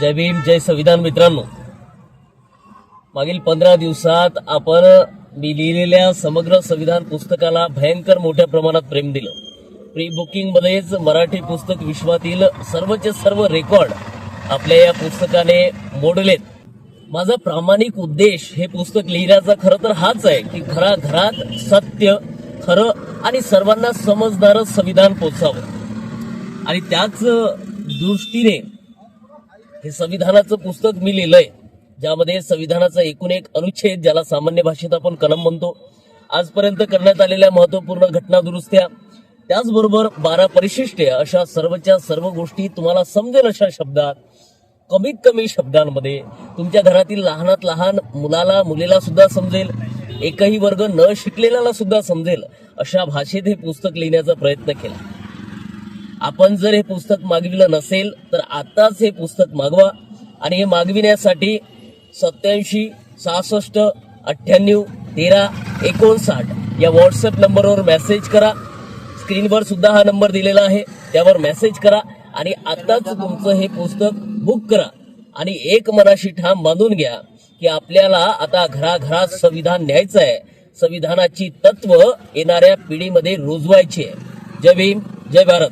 जय भीम जय संविधान मित्रांनो. मागील पंधरा दिवसात आपण मी लिहिलेल्या समग्र संविधान पुस्तकाला भयंकर मोठ्या प्रमाणात प्रेम दिलं. प्री बुकिंग मध्येच मराठी पुस्तक विश्वातील सर्वचे सर्व रेकॉर्ड आपल्या या पुस्तकाने मोडलेत. माझा प्रामाणिक उद्देश हे पुस्तक लिहिण्याचा खरं तर हाच आहे की घराघरात सत्य खरं आणि सर्वांना समजणारं संविधान पोचावं. आणि त्याच दृष्टीने हे संविधानाचं पुस्तक मी लिहिलंय. ज्यामध्ये संविधानाचा एकूण एक अनुच्छेद ज्याला सामान्य भाषेत आपण कलम म्हणतो आजपर्यंत करण्यात आलेल्या महत्त्वपूर्ण घटना दुरुस्त्या त्याचबरोबर बारा परिशिष्ट अशा सर्वच्या सर्व गोष्टी तुम्हाला समजेल अशा शब्दात कमीत कमी शब्दांमध्ये तुमच्या घरातील लहानात लहान मुलाला मुलीला सुद्धा समजेल एकही वर्ग न शिकलेल्याला सुद्धा समजेल अशा भाषेत हे पुस्तक लिहिण्याचा प्रयत्न केला. आपण जर हे पुस्तक मागविलं नसेल तर आताच हे पुस्तक मागवा. आणि हे मागविण्यासाठी सत्याऐंशी सहासष्ट अठ्ठ्याण्णव तेरा एकोणसाठ या व्हॉट्सअप नंबरवर मेसेज करा. स्क्रीनवर सुद्धा हा नंबर दिलेला आहे. त्यावर मेसेज करा आणि आताच तुमचं हे पुस्तक बुक करा. आणि एक मनाशी ठाम बांधून घ्या की आपल्याला आता घराघरात संविधान न्यायचं आहे. संविधानाची तत्व येणाऱ्या पिढीमध्ये रुजवायची आहे. जय भीम जय भारत.